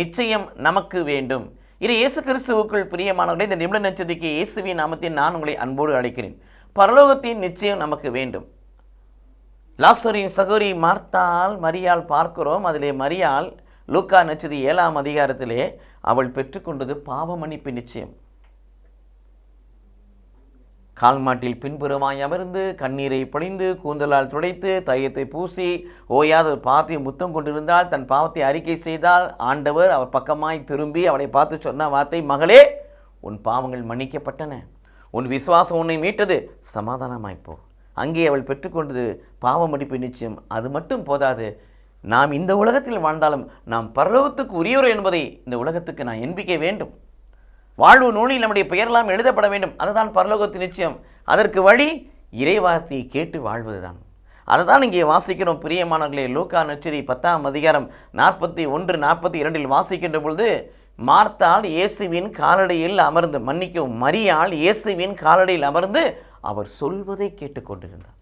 நிச்சயம் நமக்கு வேண்டும். இது இயேசு கிறிஸ்துவுக்குள் பிரியமானவர்களே இந்த நிமிட நட்சத்திரிக்கு இயேசுவின் நாமத்தில் நான் உங்களை அன்போடு அழைக்கிறேன். பரலோகத்தின் நிச்சயம் நமக்கு வேண்டும். லாசரின் சகோரி மார்த்தால் மரியால் பார்க்கிறோம். அதிலே மரியால் லூக்கா நச்சதி ஏழாம் அதிகாரத்திலே அவள் பெற்றுக்கொண்டது பாவ மன்னிப்பு நிச்சயம். கால்மாட்டில் பின்புறமாய் அமர்ந்து கண்ணீரை பொழிந்து கூந்தலால் துடைத்து தையத்தை பூசி ஓயாத ஒரு பாவத்தை முத்தம் கொண்டிருந்தால் தன் பாவத்தை அறிக்கை செய்தால் ஆண்டவர் அவர் பக்கமாய் திரும்பி அவளை பார்த்து சொன்ன வார்த்தை மகளே உன் பாவங்கள் மன்னிக்கப்பட்டன. உன் விசுவாசம் உன்னை மீட்டது. சமாதானமாய்ப்போ அங்கே அவள் பெற்றுக்கொண்டது பாவ மடிப்பு நிச்சயம். அது மட்டும் போதாது. நாம் இந்த உலகத்தில் வாழ்ந்தாலும் நாம் பரலோகத்துக்கு உரியவர் என்பதை இந்த உலகத்துக்கு நான் எண்பிக்க வேண்டும். வாழ்வு நூலில் நம்முடைய பெயரெல்லாம் எழுதப்பட வேண்டும். அதுதான் பரலோகத்து நிச்சயம். அதற்கு வழி இறைவார்த்தையை கேட்டு வாழ்வதுதான். அதை தான் இங்கே வாசிக்கிறோம் பிரியமானவர்களே. லூக்கா நச்சரி பத்தாம் அதிகாரம் நாற்பத்தி ஒன்று நாற்பத்தி இரண்டில் வாசிக்கின்ற பொழுது மார்த்தாள் இயேசுவின் காலடியில் அமர்ந்து மன்னிக்கவும் மரியாள் இயேசுவின் காலடியில் அமர்ந்து அவர் சொல்வதை கேட்டுக்கொண்டிருந்தார்.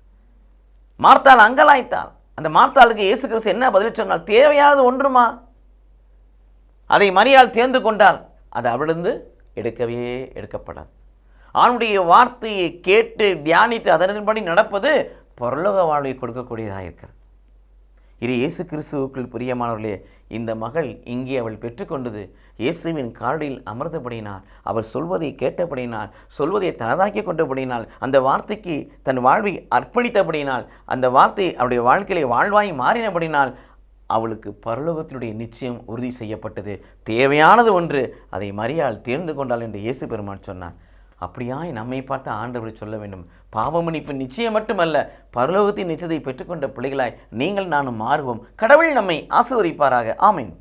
மார்த்தாள் அங்கலாய்த்தாள். அந்த மார்த்தாளுக்கு இயேசு கிறிஸ்து என்ன பதில் சொன்னால் தேவையானது ஒன்றுமா? அதை மரியாள் தேர்ந்து கொண்டால் அது அவளிருந்து எடுக்கவே எடுக்கப்படாது. ஆணுடைய வார்த்தையை கேட்டு தியானித்து அதன்படி நடப்பது பரலோக வாழ்வை கொடுக்கக்கூடியதாக இருக்கிறது. இது இயேசு கிறிஸ்துவுக்குள் பிரியமானவர்களே இந்த மகள் இங்கே அவள் பெற்றுக்கொண்டது. இயேசுவின் காலடியில் அமர்ந்தபடியினால் அவர் சொல்வதை கேட்டபடியினால் சொல்வதை தனதாக்கி கொண்டபடியினால் அந்த வார்த்தைக்கு தன் வாழ்வை அர்ப்பணித்தபடியினால் அந்த வார்த்தை அவருடைய வாழ்க்கையிலே வாழ்வாய் மாறினபடினால் அவளுக்கு பரலோகத்தினுடைய நிச்சயம் உறுதி செய்யப்பட்டது. தேவையானது ஒன்று. அதை மரியாள் தேர்ந்து கொண்டாள் என்று இயேசு பெருமான் சொன்னார். அப்படியாய் நம்மை பார்த்து ஆண்டவர் சொல்ல வேண்டும். பாவமணிப்பு நிச்சயம் மட்டுமல்ல பரலோகத்தின் நிச்சயத்தை பெற்றுக்கொண்ட பிள்ளைகளாய் நீங்கள் நானும் மாறுவோம். கடவுள் நம்மை ஆசீர்வதிப்பாராக. ஆமீன்.